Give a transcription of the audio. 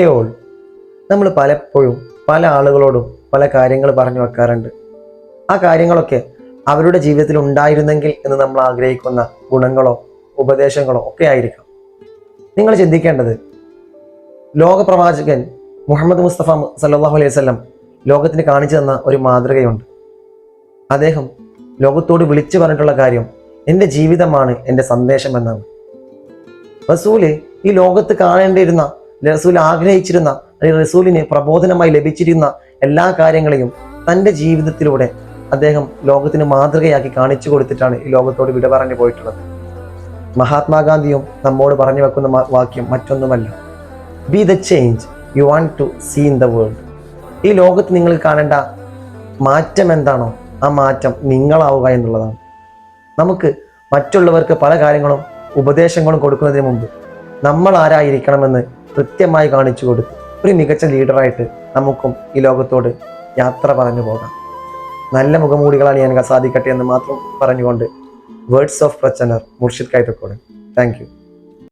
ഹേ all നമ്മൾ പലപ്പോഴും പല ആളുകളോടും പല കാര്യങ്ങൾ പറഞ്ഞു വെക്കാറുണ്ട്. ആ കാര്യങ്ങളൊക്കെ അവരുടെ ജീവിതത്തിൽ ഉണ്ടായിരുന്നെങ്കിൽ എന്ന് നമ്മൾ ആഗ്രഹിക്കുന്ന ഗുണങ്ങളോ ഉപദേശങ്ങളോ ഒക്കെ ആയിരിക്കാം. നിങ്ങൾ ചിന്തിക്കേണ്ടത് ലോകപ്രവാചകൻ മുഹമ്മദ് മുസ്തഫ സല്ലാഹു അലൈഹി വസല്ലം ലോകത്തിന് കാണിച്ചു തന്ന ഒരു മാതൃകയുണ്ട്. അദ്ദേഹം ലോകത്തോട് വിളിച്ചു പറഞ്ഞിട്ടുള്ള കാര്യം എന്റെ ജീവിതമാണ് എന്റെ സന്ദേശം എന്നാണ്. റസൂൽ ഈ ലോകത്ത് കാണേണ്ടിയിരുന്ന റസൂൽ ആഗ്രഹിച്ചിരുന്ന അല്ലെങ്കിൽ റസൂലിന് പ്രബോധനമായി ലഭിച്ചിരുന്ന എല്ലാ കാര്യങ്ങളെയും തന്റെ ജീവിതത്തിലൂടെ അദ്ദേഹം ലോകത്തിന് മാതൃകയാക്കി കാണിച്ചു കൊടുത്തിട്ടാണ് ഈ ലോകത്തോട് വിട പറഞ്ഞു പോയിട്ടുള്ളത്. മഹാത്മാഗാന്ധിയും നമ്മോട് പറഞ്ഞു വെക്കുന്ന വാക്യം മറ്റൊന്നുമല്ല. Be the change you want to see in the world ഈ ലോകത്ത് നിങ്ങൾ കാണേണ്ട മാറ്റം എന്താണോ ആ മാറ്റം നിങ്ങളാവുക എന്നുള്ളതാണ്. നമുക്ക് മറ്റുള്ളവർക്ക് പല കാര്യങ്ങളും ഉപദേശങ്ങളും കൊടുക്കുന്നതിന് മുമ്പ് നമ്മൾ ആരായിരിക്കണമെന്ന് കൃത്യമായി കാണിച്ചു കൊടുത്ത് ഒരു മികച്ച ലീഡറായിട്ട് നമുക്കും ഈ ലോകത്തോട് യാത്ര പറഞ്ഞു പോകാം. നല്ല മുഖമൂടികളാണ് ഞാൻ സാധിക്കട്ടെ എന്ന് മാത്രം പറഞ്ഞുകൊണ്ട് വേർഡ്സ് ഓഫ് പ്രച്ചനർ മുർഷിദ് കൈതക്കോട്. Thank you